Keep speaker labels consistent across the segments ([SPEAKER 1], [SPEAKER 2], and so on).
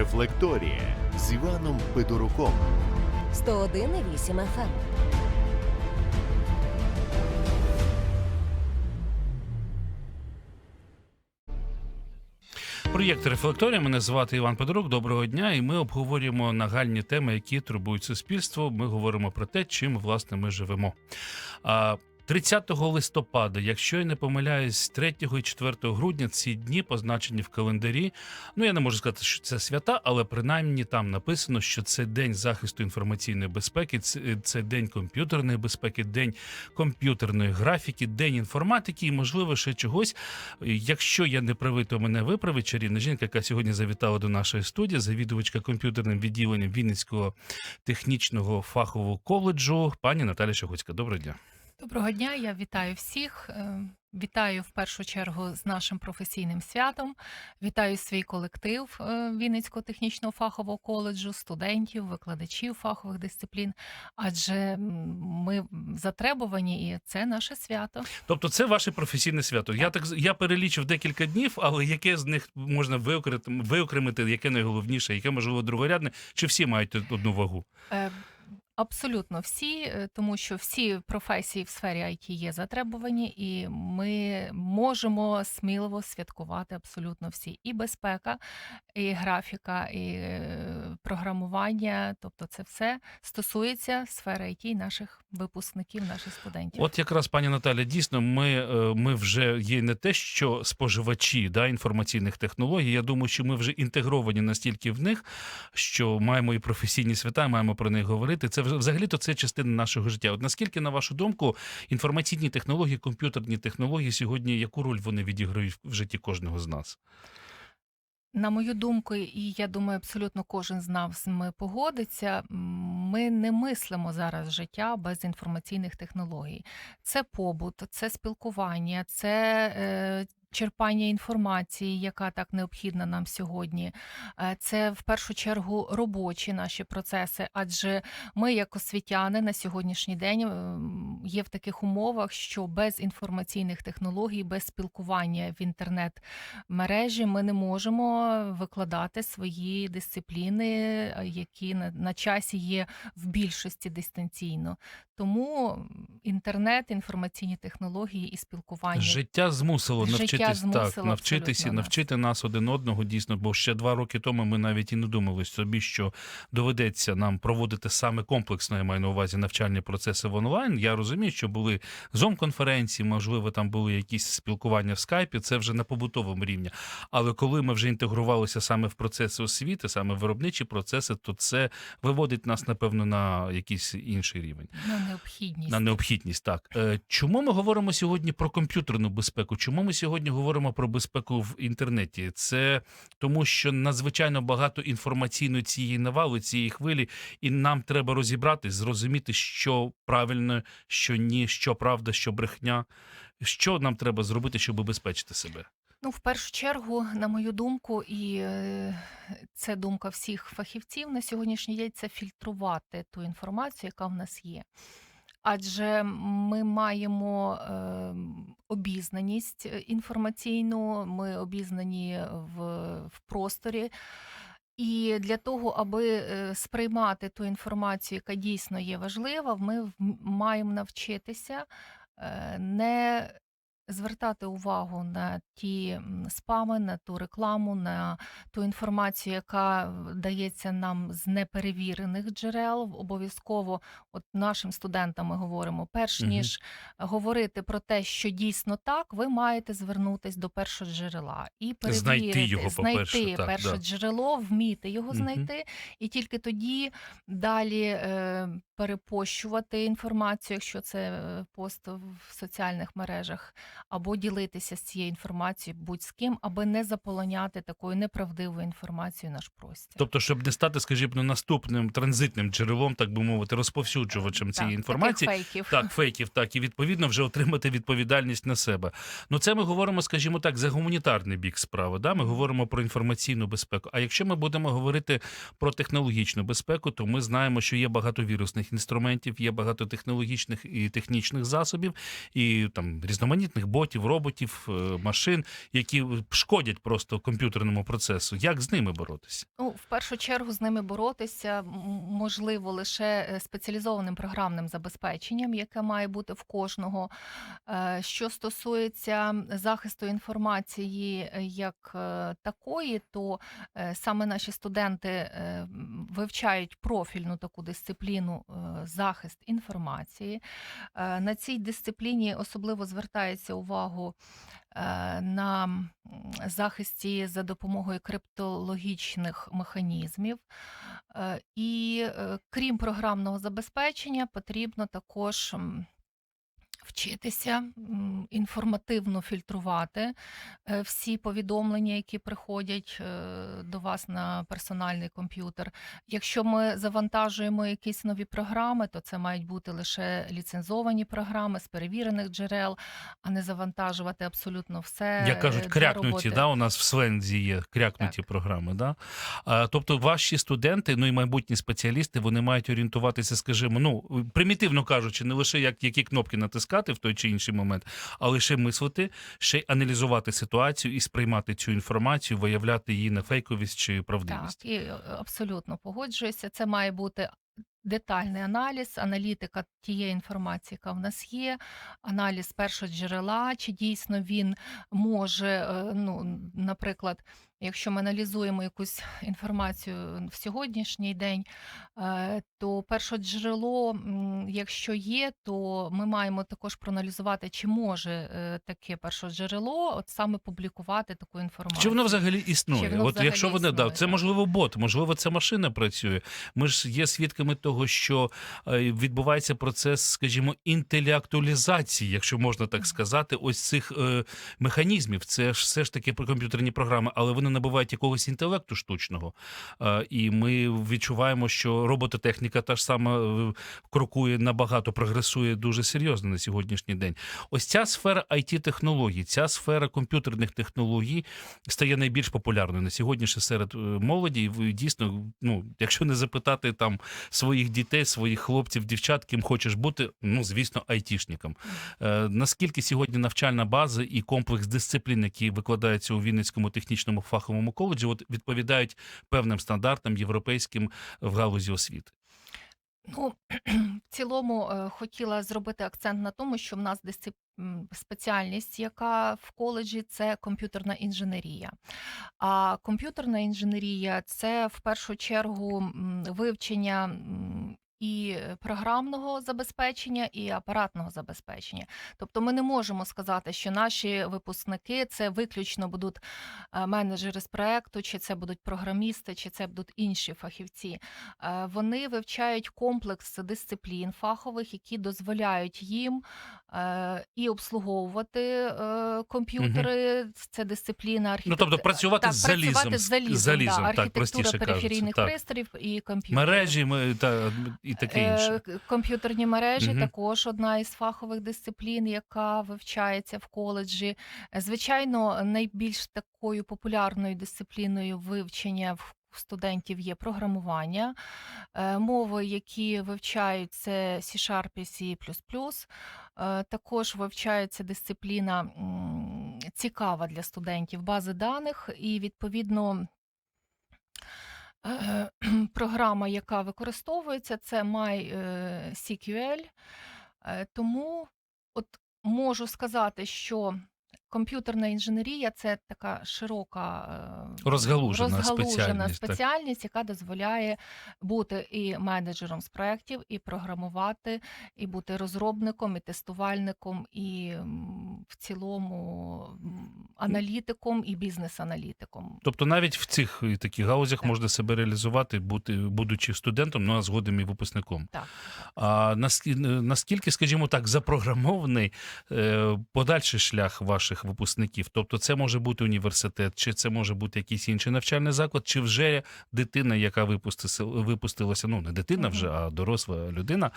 [SPEAKER 1] Рефлекторія з Іваном Федоруком.
[SPEAKER 2] 101,8 FM.
[SPEAKER 3] Проєкт Рефлекторія. Мене звати Іван Педорук. Доброго дня. І ми обговорюємо нагальні теми, які турбують суспільство. Ми говоримо про те, чим власне ми живемо. А 30 листопада, якщо я не помиляюсь, 3 і 4 грудня ці дні позначені в календарі. Ну я не можу сказати, що це свята, але принаймні там написано, що це день захисту інформаційної безпеки, це, це день комп'ютерної безпеки, день комп'ютерної графіки, день інформатики і, можливо, ще чогось. Якщо я не правий, то мене виправить чарівна жінка, яка сьогодні завітала до нашої студії, завідувачка комп'ютерним відділенням Вінницького технічного фахового коледжу, пані Наталя Шагоцька. Доброго дня.
[SPEAKER 4] Доброго дня, я вітаю всіх. Е, Вітаю в першу чергу з нашим професійним святом. Вітаю свій колектив е, Вінницького технічного фахового коледжу, студентів, викладачів фахових дисциплін. Адже ми затребувані, і це наше свято.
[SPEAKER 3] Тобто, це ваше професійне свято. Я так я перелічив декілька днів, але яке з них можна виокремити, виокремити, яке найголовніше, яке можливо другорядне, чи всі мають одну вагу?
[SPEAKER 4] Е, Абсолютно всі, е, тому що всі професії в сфері IT є затребувані, і ми можемо сміливо святкувати абсолютно всі. І безпека, і графіка, і е, програмування. Тобто, це все стосується сфери IT наших випускників, наших студентів.
[SPEAKER 3] От якраз пані Наталя, дійсно, ми, е, ми вже є не те, що споживачі да, інформаційних технологій. Я думаю, що ми вже інтегровані настільки в них, що маємо і професійні свята, маємо про них говорити. Це вже- взагалі-то це частина нашого життя. От наскільки, на вашу думку, інформаційні технології, комп'ютерні технології сьогодні, яку роль вони відіграють в житті кожного з нас?
[SPEAKER 4] На мою думку, і я думаю, абсолютно кожен з нас погодиться. Ми не мислимо зараз життя без інформаційних технологій. Це побут, це спілкування, це е, черпання інформації, яка так необхідна нам сьогодні. Е, Це в першу чергу робочі наші процеси, адже ми, як освітяни, на сьогоднішній день ем, є в таких умовах, що без інформаційних технологій, без спілкування в інтернет мережі ми не можемо викладати свої дисципліни, е, які на, часі є в більшості дистанційно. Тому інтернет, інформаційні технології і спілкування.
[SPEAKER 3] Життя змусило
[SPEAKER 4] Життя
[SPEAKER 3] навчитись так, навчитися, навчити нас один одного дійсно. Бо ще два роки тому ми навіть і не думали собі, що доведеться нам проводити саме комплексно, я маю на увазі навчальні процеси в онлайн. Я розумію, що були зум-конференції, можливо, там були якісь спілкування в скайпі. Це вже на побутовому рівні. Але коли ми вже інтегрувалися саме в процеси освіти, саме в виробничі процеси, то це виводить нас, напевно, на якийсь інший рівень.
[SPEAKER 4] на необхідність.
[SPEAKER 3] На необхідність, так. Е, Чому ми говоримо сьогодні про комп'ютерну безпеку? Чому ми сьогодні говоримо про безпеку в інтернеті? Це тому, що надзвичайно багато інформаційної цієї навали, цієї хвилі, і нам треба розібратись, зрозуміти, що правильно, що ні, що правда, що брехня. Що нам треба зробити, щоб убезпечити себе?
[SPEAKER 4] Ну, в першу чергу, на мою думку, і е, це думка всіх фахівців на сьогоднішній день це фільтрувати ту інформацію, яка в нас є. Адже ми маємо е, обізнаність інформаційну, ми обізнані в, в просторі. І для того, аби е, сприймати ту інформацію, яка дійсно є важлива, ми маємо навчитися е, не звертати увагу на ті спами, на ту рекламу, на ту інформацію, яка дається нам з неперевірених джерел. Обов'язково, от нашим студентам ми говоримо, перш ніж говорити про те, що дійсно так, ви маєте звернутись до першого джерела і перевірити,
[SPEAKER 3] Знайти його,
[SPEAKER 4] знайти
[SPEAKER 3] так,
[SPEAKER 4] перше
[SPEAKER 3] да.
[SPEAKER 4] джерело, вміти його
[SPEAKER 3] Мгм.
[SPEAKER 4] знайти, і тільки тоді далі е, перепощувати інформацію, якщо це е, пост в соціальних мережах, або ділитися з цією інформацією будь з ким, аби не заполоняти такою неправдивою інформацією наш простір.
[SPEAKER 3] Тобто, щоб не стати, скажімо, ну, наступним транзитним джерелом, так би мовити, розповсюджувачем цієї
[SPEAKER 4] Так,
[SPEAKER 3] інформації.
[SPEAKER 4] таких фейків.
[SPEAKER 3] Так, фейків, так, і відповідно вже отримати відповідальність на себе. Ну, це ми говоримо, скажімо так, за гуманітарний бік справи. Да? Ми говоримо про інформаційну безпеку. А якщо ми будемо говорити про технологічну безпеку, то ми знаємо, що є багато вірусних інструментів, є багато технологічних і технічних засобів, і там різноманітних ботів, роботів, е, машин, які шкодять просто комп'ютерному процесу. Як з ними боротися?
[SPEAKER 4] Ну, в першу чергу з ними боротися можливо лише е, спеціалізованим програмним забезпеченням, яке має бути в кожного. Е, Що стосується захисту інформації як такої, то саме наші студенти вивчають профільну таку дисципліну захист інформації. На цій дисципліні особливо звертається увагу е, на захисті за допомогою криптологічних механізмів. Е, І е, крім програмного забезпечення, потрібно також вчитися інформативно фільтрувати е, всі повідомлення, які приходять е, до вас на персональний комп'ютер. Якщо ми завантажуємо якісь нові програми, то це мають бути лише ліцензовані програми з перевірених джерел, а не завантажувати абсолютно все.
[SPEAKER 3] Як кажуть,
[SPEAKER 4] е,
[SPEAKER 3] крякнуті,
[SPEAKER 4] роботи.
[SPEAKER 3] да, у нас в Слензі є крякнуті
[SPEAKER 4] Так.
[SPEAKER 3] програми. Да? Тобто ваші студенти, ну і майбутні спеціалісти, вони мають орієнтуватися, скажімо, ну, примітивно кажучи, не лише як які кнопки натискати в той чи інший момент, а лише мислити, ще й аналізувати ситуацію і сприймати цю інформацію, виявляти її на фейковість чи правдивість.
[SPEAKER 4] Так, і е, абсолютно погоджуюся. Це має бути детальний аналіз, аналітика тієї інформації, яка в нас є, аналіз першого джерела, чи дійсно він може, е, ну, наприклад, якщо ми аналізуємо якусь інформацію в сьогоднішній день, е, то перше джерело, якщо є, то ми маємо також проаналізувати, чи може е, таке перше джерело от саме публікувати таку інформацію.
[SPEAKER 3] Чи воно взагалі існує?
[SPEAKER 4] Воно
[SPEAKER 3] От
[SPEAKER 4] взагалі
[SPEAKER 3] якщо вони да,
[SPEAKER 4] існує,
[SPEAKER 3] це можливо бот, можливо, це машина працює. Ми ж є свідками того, що е, відбувається процес, скажімо, інтелектуалізації, якщо можна так сказати, ось цих механізмів. Це ж все ж таки комп'ютерні програми, але вони набувають якогось інтелекту штучного. Е, і ми відчуваємо, що робототехніка та ж сама е, крокує набагато, прогресує дуже серйозно на сьогоднішній день. Ось ця сфера it технологій ця сфера комп'ютерних технологій стає найбільш популярною на сьогодні ще серед е, молоді. Дійсно, ну, якщо не запитати там своїх дітей, своїх хлопців, дівчат, ким хочеш бути, ну звісно, айтішником. Наскільки сьогодні навчальна база і комплекс дисциплін, які викладаються у Вінницькому технічному фаховому коледжі, от відповідають певним стандартам європейським в галузі освіти?
[SPEAKER 4] Ну, в цілому е, хотіла зробити акцент на тому, що в нас дисцип... спеціальність, яка в коледжі, це комп'ютерна інженерія. А комп'ютерна інженерія це в першу чергу вивчення і програмного забезпечення, і апаратного забезпечення. Тобто ми не можемо сказати, що наші випускники це виключно будуть е, менеджери з проекту, чи це будуть програмісти, чи це будуть інші фахівці. Е, Вони вивчають комплекс дисциплін фахових, які дозволяють їм е, і обслуговувати е, комп'ютери. Це дисципліна архітектури.
[SPEAKER 3] Ну, тобто працювати з залізом,
[SPEAKER 4] працювати з залізом,
[SPEAKER 3] залізом,
[SPEAKER 4] да,
[SPEAKER 3] так,
[SPEAKER 4] архітектура
[SPEAKER 3] простіше
[SPEAKER 4] периферійних
[SPEAKER 3] так.
[SPEAKER 4] пристроїв і комп'ютери.
[SPEAKER 3] Мережі ми, та, і таке інше.
[SPEAKER 4] Е, Комп'ютерні мережі
[SPEAKER 3] Мгм.
[SPEAKER 4] також одна із фахових дисциплін, яка вивчається в коледжі. Е, Звичайно, найбільш такою популярною дисципліною вивчення в студентів є програмування. Е, Мови, які вивчають, це C-Sharp і C++. Е, Також вивчається дисципліна м, цікава для студентів бази даних, і відповідно програма, яка використовується, це MySQL. Е, Тому от можу сказати, що комп'ютерна інженерія це така широка е,
[SPEAKER 3] Розгалужена
[SPEAKER 4] розгалужена
[SPEAKER 3] спеціальність,
[SPEAKER 4] спеціальність, яка дозволяє бути і менеджером з проєктів, і програмувати, і бути розробником, і тестувальником, і в цілому аналітиком і бізнес-аналітиком.
[SPEAKER 3] Тобто навіть в цих е, таких гаузях
[SPEAKER 4] Так.
[SPEAKER 3] можна себе реалізувати, бути, будучи студентом, ну а згодом і випускником.
[SPEAKER 4] Так.
[SPEAKER 3] А наскі- наскільки, скажімо так, запрограмований е, подальший шлях ваших ваших випускників? Тобто, це може бути університет, чи це може бути якийсь інший навчальний заклад, чи вже дитина, яка випустилася, ну не дитина вже, а доросла людина,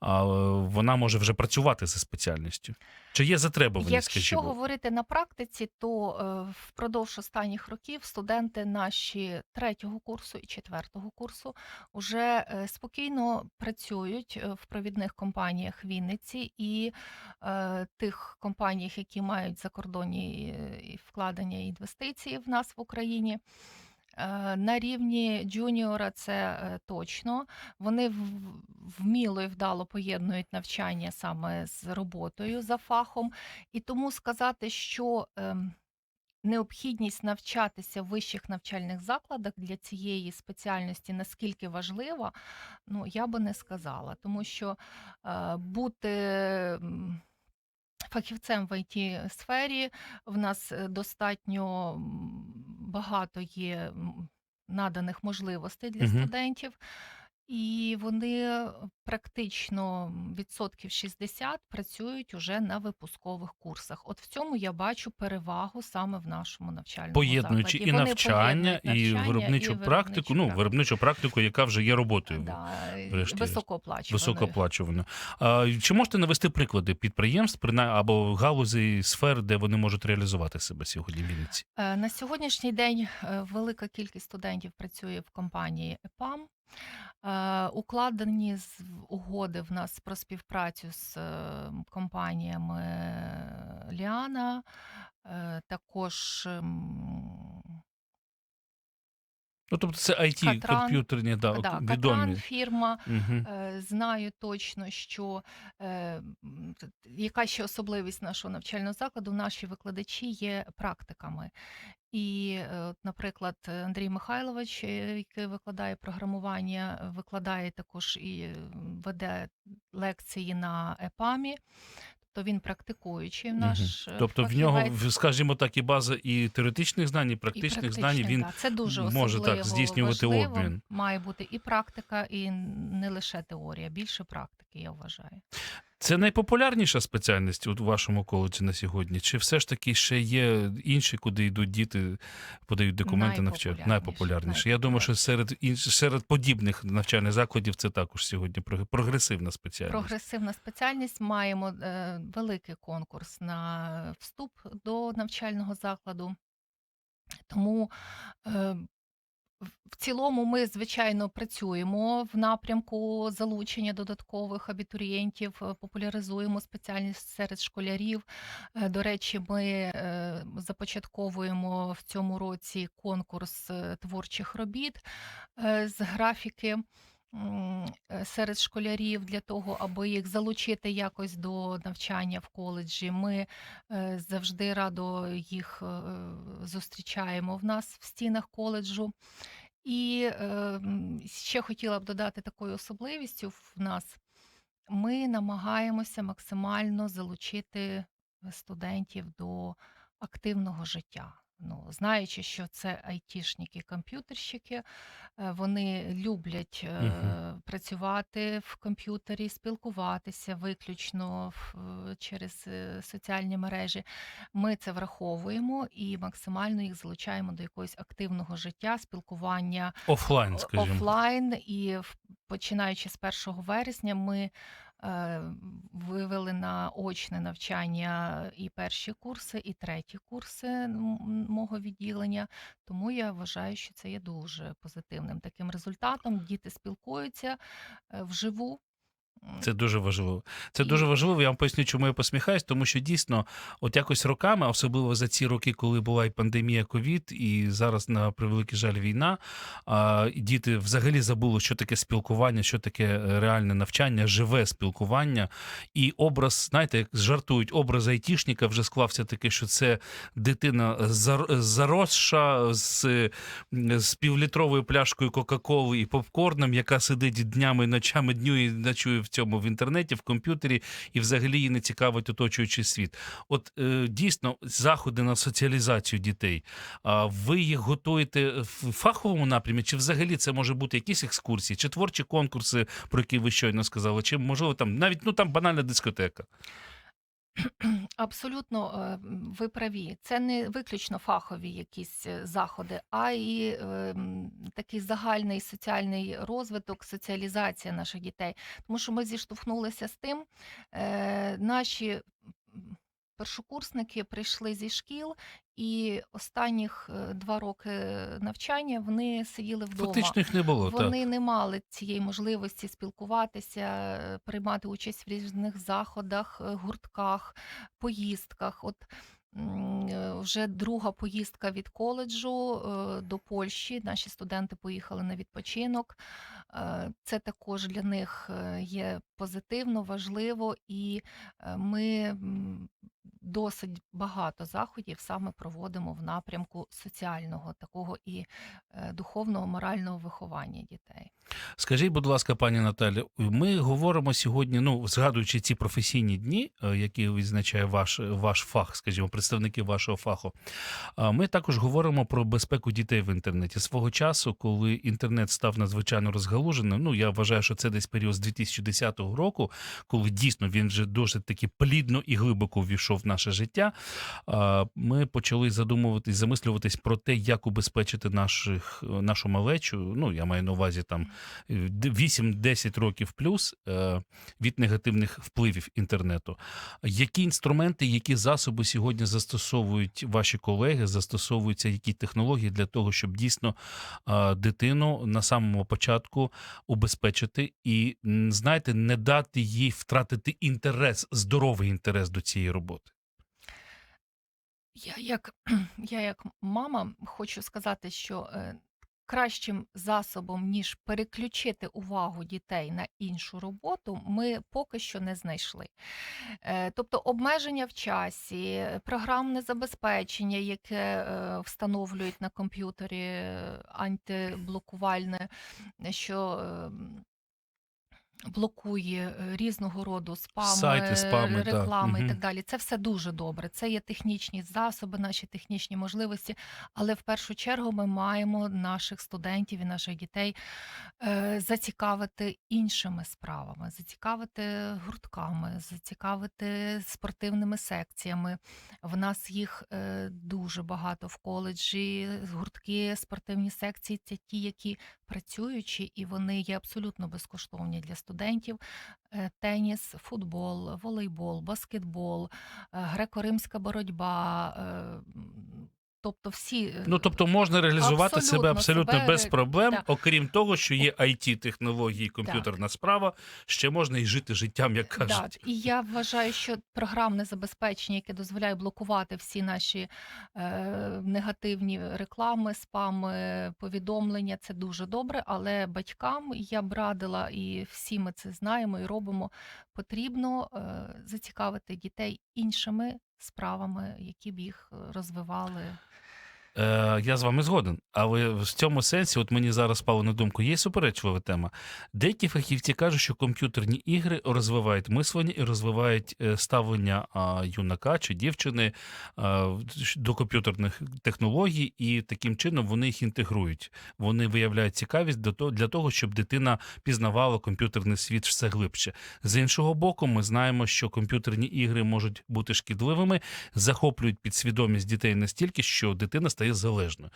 [SPEAKER 3] вона може вже працювати за спеціальністю? Чи є затребуваність,
[SPEAKER 4] Якщо
[SPEAKER 3] скажімо?
[SPEAKER 4] говорити на практиці, то е, впродовж останніх років студенти наші третього курсу і четвертого курсу вже е, спокійно працюють е, в провідних компаніях Вінниці і тих компаніях, які мають закордонні е, і вкладення і інвестиції в нас в Україні. Е, На рівні джуніора це е, точно. Вони вміло і вдало поєднують навчання саме з роботою за фахом. І тому сказати, що ем, необхідність навчатися в вищих навчальних закладах для цієї спеціальності наскільки важлива, ну я би не сказала, тому що е, бути. Фахівцем в it сфері в нас е, достатньо багато є наданих можливостей для
[SPEAKER 3] Мгм.
[SPEAKER 4] студентів, і вони практично відсотків 60 працюють уже на випускових курсах. От в цьому я бачу перевагу саме в нашому навчальному
[SPEAKER 3] Поєднуючи
[SPEAKER 4] закладі.
[SPEAKER 3] і
[SPEAKER 4] Вони
[SPEAKER 3] навчання,
[SPEAKER 4] поєднують
[SPEAKER 3] і виробничу
[SPEAKER 4] і
[SPEAKER 3] практику, ну
[SPEAKER 4] виробничу
[SPEAKER 3] практику, яка вже є роботою.
[SPEAKER 4] Да,
[SPEAKER 3] врешті-решт.
[SPEAKER 4] високооплачуваною.
[SPEAKER 3] А, чи можете навести приклади підприємств принаймні, або галузей сфер, де вони можуть реалізувати себе сьогодні в Вінниці?
[SPEAKER 4] Е, На сьогоднішній день е, велика кількість студентів працює в компанії ЕПАМ. Е, Укладені з- угоди в нас про співпрацю з компаніями Ліана, е, також ем,
[SPEAKER 3] Ну, тобто це IT,
[SPEAKER 4] Катран.
[SPEAKER 3] комп'ютерні, да,
[SPEAKER 4] да,
[SPEAKER 3] от
[SPEAKER 4] Катран фірма.
[SPEAKER 3] Угу.
[SPEAKER 4] Е, Знаю точно, що е, яка ще особливість нашого навчального закладу, наші викладачі є практиками. І, е, наприклад, Андрій Михайлович, е, який викладає програмування, викладає також і веде лекції на ЕПАМі, тобто він практикуючий наш. угу.
[SPEAKER 3] Тобто в нього, скажімо так, і база і теоретичних знань, і
[SPEAKER 4] І
[SPEAKER 3] практичних знань. Він
[SPEAKER 4] це дуже
[SPEAKER 3] може так здійснювати
[SPEAKER 4] важливо.
[SPEAKER 3] обмін.
[SPEAKER 4] Має бути і практика, і не лише теорія, більше практики, я вважаю.
[SPEAKER 3] Це найпопулярніша спеціальність у вашому коледжі на сьогодні? Чи все ж таки ще є інші, куди йдуть діти, подають документи?
[SPEAKER 4] Найпопулярніше,
[SPEAKER 3] Найпопулярніше. Я думаю, що серед інш... серед подібних навчальних закладів це також сьогодні прогресивна спеціальність.
[SPEAKER 4] Прогресивна спеціальність. Маємо е, великий конкурс на вступ до навчального закладу. Тому е, в- цілому ми, звичайно, працюємо в напрямку залучення додаткових абітурієнтів, е, популяризуємо спеціальність серед школярів. Е, До речі, ми е, започатковуємо в цьому році конкурс творчих робіт з графіки серед школярів для того, аби їх залучити якось до навчання в коледжі. Ми е, завжди радо їх е, зустрічаємо в нас в стінах коледжу. І е, ще хотіла б додати такою особливістю в нас. Ми намагаємося максимально залучити студентів до активного життя. Ну, знаючи, що це айтішники, комп'ютерщики, е, вони люблять е,
[SPEAKER 3] Мгм.
[SPEAKER 4] працювати в комп'ютері, спілкуватися виключно в- через е, соціальні мережі. Ми це враховуємо і максимально їх залучаємо до якогось активного життя, спілкування
[SPEAKER 3] Офлайн, скажімо.
[SPEAKER 4] офлайн. І в- починаючи з 1 вересня, ми е, вивели на очне навчання і перші курси, і треті курси мого відділення. Тому я вважаю, що це є дуже позитивним таким результатом. Діти спілкуються е, вживу.
[SPEAKER 3] Це дуже важливо. Це дуже важливо. Я вам поясню, чому я посміхаюсь, тому що дійсно, от якось роками, особливо за ці роки, коли була і пандемія ковід, і зараз на превеликий жаль війна. А, діти взагалі забули, що таке спілкування, що таке е, реальне навчання, живе спілкування. І образ, знаєте, як жартують, образ айтішника вже склався таке, що це дитина зар- заросша з, з півлітровою пляшкою Кока-Коли і попкорном, яка сидить днями, ночами, дню і ночує в цьому в інтернеті, в комп'ютері, і взагалі її не цікавить оточуючий світ. От е, дійсно заходи на соціалізацію дітей. А ви їх готуєте в фаховому напрямі, чи взагалі це може бути якісь екскурсії, чи творчі конкурси, про які ви щойно сказали, чи можливо там навіть ну там банальна дискотека.
[SPEAKER 4] Абсолютно е, ви праві. Це не виключно фахові якісь е, заходи, а і е, такий загальний соціальний розвиток, соціалізація наших дітей. Тому що ми зіштовхнулися з тим, наші першокурсники прийшли зі шкіл, і останніх е, два роки навчання вони сиділи вдома.
[SPEAKER 3] Фактично їх не було. Так.
[SPEAKER 4] Вони не мали цієї можливості спілкуватися, е, приймати участь в різних заходах, е, гуртках, поїздках. От вже друга поїздка від коледжу до Польщі. Наші студенти поїхали на відпочинок. Е, Це також для них е, є позитивно, важливо, і е, ми досить багато заходів саме проводимо в напрямку соціального такого і духовного морального виховання дітей.
[SPEAKER 3] Скажіть, будь ласка, пані Наталі, ми говоримо сьогодні, ну згадуючи ці професійні дні, е, які відзначає ваш, ваш фах, скажімо, представники вашого фаху. а Ми також говоримо про безпеку дітей в інтернеті. Свого часу, коли інтернет став надзвичайно розгалуженим, ну я вважаю, що це десь період з 2010 року, коли дійсно він вже досить таки плідно і глибоко ввійшов в наше життя. Ми почали задумуватись, замислюватись про те, як убезпечити наших нашу малечу. Ну я маю на увазі там 8-10 років плюс е, від негативних впливів інтернету. Які інструменти, які засоби сьогодні застосовують ваші колеги, застосовуються які технології для того, щоб дійсно е, дитину на самому початку убезпечити і знаєте, не дати їй втратити інтерес, здоровий інтерес до цієї роботи.
[SPEAKER 4] Я як, я як мама хочу сказати, що е, кращим засобом, ніж переключити увагу дітей на іншу роботу, ми поки що не знайшли. Е, Тобто обмеження в часі, програмне забезпечення, яке е, встановлюють на комп'ютері е, антиблокувальне, що ем, блокує е, різного роду спами,
[SPEAKER 3] Сайти, спами,
[SPEAKER 4] реклами і так далі. Це все дуже добре. Це є технічні засоби, наші технічні можливості. Але в першу чергу ми маємо наших студентів і наших дітей е, зацікавити іншими справами, зацікавити гуртками, зацікавити спортивними секціями. В нас їх е, дуже багато в коледжі. Гуртки, спортивні секції це ті, які працюючі, і вони є абсолютно безкоштовні для студентів. Е, Теніс, футбол, волейбол, баскетбол, е, греко-римська боротьба. Тобто всі е,
[SPEAKER 3] Ну тобто можна реалізувати себе
[SPEAKER 4] Абсолютно
[SPEAKER 3] абсолютно
[SPEAKER 4] себе
[SPEAKER 3] без проблем,
[SPEAKER 4] так.
[SPEAKER 3] окрім того, що є it технології, комп'ютерна справа, ще можна і жити життям, як кажуть.
[SPEAKER 4] Так, і я вважаю, що програмне забезпечення, яке дозволяє блокувати всі наші е, негативні реклами, спами, повідомлення, це дуже добре. Але батькам я б радила, і всі ми це знаємо і робимо. Потрібно е, зацікавити дітей іншими справами, які б їх е, розвивали.
[SPEAKER 3] Е, я з вами згоден. Але в цьому сенсі, от мені зараз спало на думку, є суперечлива тема. Деякі фахівці кажуть, що комп'ютерні ігри розвивають мислення і розвивають е, ставлення юнака чи дівчини до комп'ютерних технологій, і таким чином вони їх інтегрують. Вони виявляють цікавість для того, щоб дитина пізнавала комп'ютерний світ все глибше. З іншого боку, ми знаємо, що комп'ютерні ігри можуть бути шкідливими, захоплюють підсвідомість дітей настільки, що дитина стає залежною.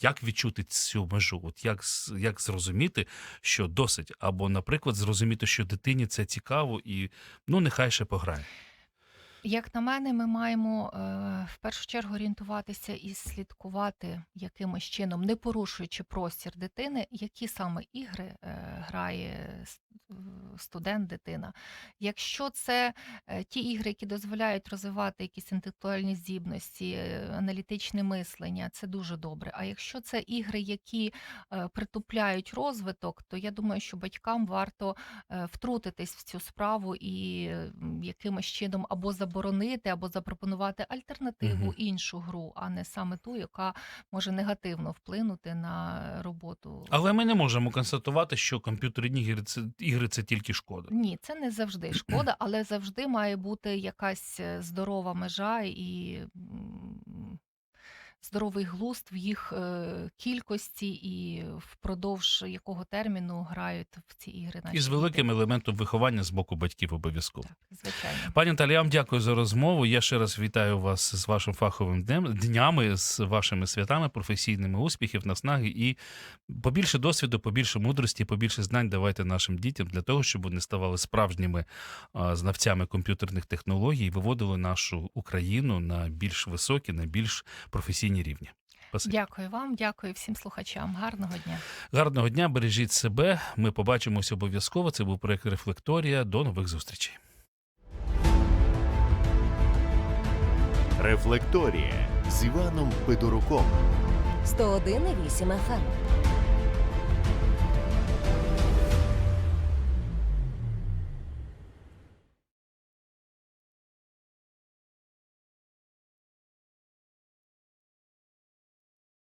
[SPEAKER 3] Як відчути цю межу? От як, як зрозуміти, що досить? Або, наприклад, зрозуміти, що дитині це цікаво, і ну нехай ще пограє.
[SPEAKER 4] Як на мене, ми маємо е, в першу чергу орієнтуватися і слідкувати якимось чином, не порушуючи простір дитини, які саме ігри е, грає студент, дитина. Якщо це е, ті ігри, які дозволяють розвивати якісь інтелектуальні здібності, аналітичне мислення, це дуже добре. А якщо це ігри, які притупляють розвиток, то я думаю, що батькам варто втрутитись в цю справу і якимось чином або заборонити, або запропонувати альтернативу
[SPEAKER 3] угу.
[SPEAKER 4] іншу гру, а не саме ту, яка може негативно вплинути на роботу.
[SPEAKER 3] Але ми не можемо констатувати, що комп'ютерні ігри це ігри це тільки шкода.
[SPEAKER 4] Ні, це не завжди шкода, але завжди має бути якась е, здорова межа і здоровий глузд в їх е, кількості і впродовж якого терміну грають в ці ігри. наші
[SPEAKER 3] І з
[SPEAKER 4] діти.
[SPEAKER 3] великим елементом виховання з боку батьків обов'язково.
[SPEAKER 4] Так, звичайно.
[SPEAKER 3] Пані Наталі, я вам дякую за розмову. Я ще раз вітаю вас з вашим фаховим днем, днями, з вашими святами, професійними успіхів, наснаги і побільше досвіду, побільше мудрості, побільше знань давайте нашим дітям для того, щоб вони ставали справжніми знавцями комп'ютерних технологій і виводили нашу Україну на більш високі, на більш професійні рівні. Спасибі.
[SPEAKER 4] Дякую вам, дякую всім слухачам. Гарного дня.
[SPEAKER 3] Гарного дня, бережіть себе. Ми побачимось обов'язково. Це був проект Рефлекторія. До нових зустрічей.
[SPEAKER 1] Рефлекторія з Іваном Федоруком.
[SPEAKER 2] 101,8 FM.